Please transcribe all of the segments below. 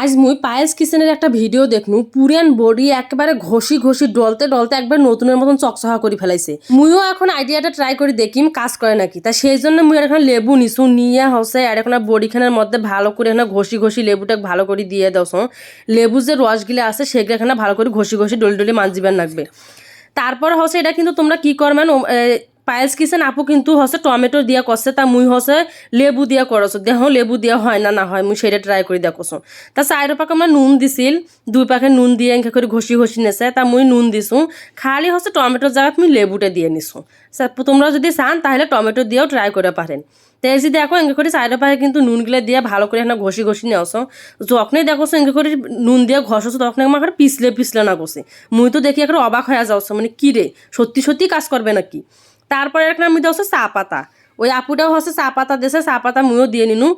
আজ মুই পায়েস কিচেনের একটা ভিডিও দেখনু। পুরান বডি একেবারে ঘষি ঘষি ডলতে ডলতে একবার নতুনের মতন চকচকা করে ফেলাইছে। মুইও এখন আইডিয়াটা ট্রাই করে দেখিম, কাজ করে নাকি। তা সেই জন্য মুই আর এখন লেবু নিছু নিয়ে হসে আর এখন বডিখানের মধ্যে ভালো করে এখানে ঘষি ঘষি লেবুটা ভালো করে দিয়ে দশ লেবু যে রসগুলো আছে সেগুলো এখানে ভালো করে ঘষি ঘষি ডলি ডলি মানজিবেন লাগবে তারপর হচ্ছে এটা কিন্তু তোমরা কি করবেন পায়েস কিচেন আপু কিন্তু হচ্ছে টমেটো দিয়া করছে তা মুই হচ্ছে লেবু দিয়া করছ দেহ লেবু দিয়া হয় না না হয়, মুই সেটা ট্রাই করে দেখছ তা চাইরো পাকে আমরা নুন দিছিল, দুই পাকে নুন দিয়ে এঙ্কে করে ঘষি ঘষি নেছে, তা মুই নুন দিছো। খালি হচ্ছে টমেটোর জায়গাত মুই লেবুটা দিয়ে নিছো। তোমরা যদি চান, তাহলে টমেটো দিয়েও ট্রাই করে পারেন তো এই যে দেখো এঙ্কে করে চাইরো পাকে কিন্তু নুনগুলো দিয়ে ভালো করে এখানে ঘষি ঘষি নেওছো। যখনই দেখো এঙ্কে করে নুন দিয়ে ঘষছো, তখন আমার পিছলে পিছলে না গছে মুই তো দেখি একটা অবাক হয়ে যাচ্ছ মানে কি রে সত্যি সত্যি কাজ করবে নাকি? তারপরে একটা মধ্যে হচ্ছে চা পাতা। ওই আপুটাও হচ্ছে চা পাতা দিয়েছে চা পাতা মুইও দিয়ে নিনু।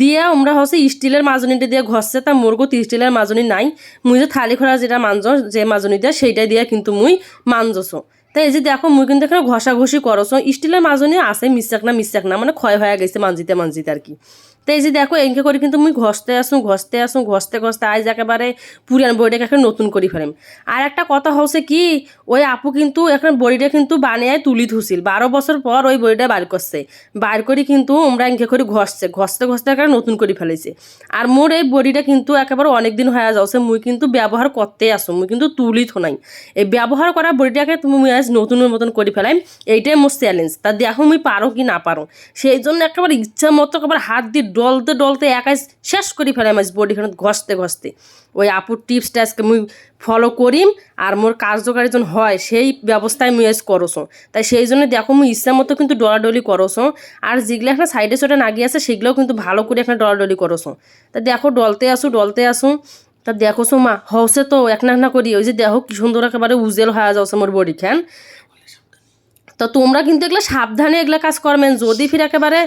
দিয়ে আমরা হচ্ছে স্টিলের মাজনিটা দিয়ে ঘষছে, তা মোরগো স্টিলের মাজনী নাই। মুই যে থালি খরা যেটা মানজ, যে মাজনী দিয়ে সেইটা দিয়ে কিন্তু মুই মানজছো তাই এই যে দেখো, মুই কিন্তু এখানে ঘষাঘষি করছ স্টিলের মাজনী আছে, মিশাক না মিশাক না মানে ক্ষয় হয়ে গেছে মানজিতে মানজিতে আর কি। তো এই যে দেখো, এনকে করে কিন্তু মুই ঘষতে আসুন ঘষতে আসুন, ঘষতে ঘষতে আজ একেবারে পুরান বইটাকে একটা নতুন করি ফেলেম। আর একটা কথা হচ্ছে কি, ওই আপু কিন্তু এখন বড়িটা কিন্তু বানিয়ে তুলি ধুছিল। বারো বছর পর ওই বড়িটা বার করছে। বার করে কিন্তু আমরা এনকে করে ঘষছে। ঘষতে ঘষতে একটা নতুন করে ফেলেছে। আর মোর এই বড়িটা কিন্তু একেবারে অনেক দিন হয়ে যাচ্ছে, মুই কিন্তু ব্যবহার করতে আসো মুই কিন্তু তুলি থো নাই। এই ব্যবহার করা বড়িটাকে তুমি আজ নতুনের মতন করে ফেলাই এইটাই মোর চ্যালেঞ্জ তা দেখো মুই পারো কি না পারো? সেই জন্য একেবারে ইচ্ছা মতো একেবারে হাত দিয়ে ডলতে ডলতে একাই শেষ করি ফেলাই মাছ বডিখানে ঘষতে ঘষতে। ওই আপুর টিপসটা আজকে মুই ফলো করিম, আর মোর কার্যকারী যখন হয়, সেই ব্যবস্থায় মুই আজ করছ তাই সেই জন্য দেখো মুই ইচ্ছা মতো কিন্তু ডলাডলি করছ আর যেগুলো এখানে সাইডে ছোটে নাগিয়ে আছে, সেগুলোও কিন্তু ভালো করে এখানে ডলাডলি করছ তা দেখো, ডলতে আসো ডলতে আসো, তা দেখো মা হসে তো এক না করি, ওই যে দেখো কি সুন্দর একেবারে উজেল হয়ে যাচ্ছে মোর বডি খান তো তোমরা কিন্তু এগুলো সাবধানে এগুলো কাজ করবেন, যদি ফির একেবারে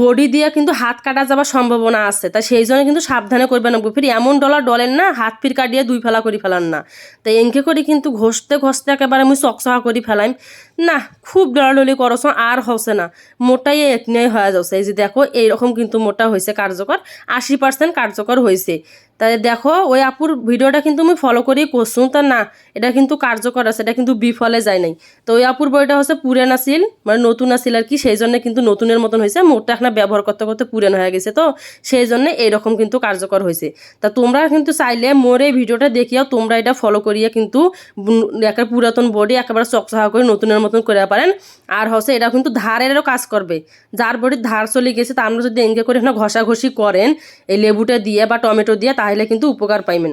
বডি দিয়ে কিন্তু হাত কাটা যাওয়ার সম্ভাবনা আছে। তা সেই জন্য কিন্তু সাবধানে করবেন না ফির এমন ডলার ডলেন না, হাত ফির কাটিয়ে দুই ফেলা করি ফেলান না। তো এঙ্কে করে কিন্তু ঘষতে ঘষতে একেবারে আমি চকচকা করি ফেলাইম। না, খুব ডলাডলি করছ, আর হচ্ছে না। মোটাই একনিয়াই হয়ে যাচ্ছে। এই যে দেখো, এইরকম কিন্তু মোটা হয়েছে কার্যকর। আশি পার্সেন্ট কার্যকর হয়েছে। তাই দেখো, ওই আপুর ভিডিওটা কিন্তু আমি ফলো করেই করছ। তা না, এটা কিন্তু কার্যকর আছে, এটা কিন্তু বিফলে যায় নাই। তো ওই আপুর বইটা হচ্ছে পুরান আসিল মানে নতুন আসিল আর কি, সেই জন্য কিন্তু নতুনের মতন হয়েছে এখন ব্যবহার করতে করতে পুরান হয়ে গেছে তো? সেই জন্য এইরকম কিন্তু কার্যকর হয়েছে। তা তোমরা কিন্তু চাইলে মোর এই ভিডিওটা দেখিয়াও তোমরা এটা ফলো করিয়ে কিন্তু একটা পুরাতন বডি একেবারে চকচকা করে নতুনের মতন করে পারেন। আর হচ্ছে এটা কিন্তু ধারেরও কাজ করবে। যার বডির ধার চলে গেছে তা আমরা যদি এনকে করে ঘষাঘষি করেন, এই লেবুটা দিয়ে বা টমেটো দিয়ে তাহলে কিন্তু উপকার পাইবেন।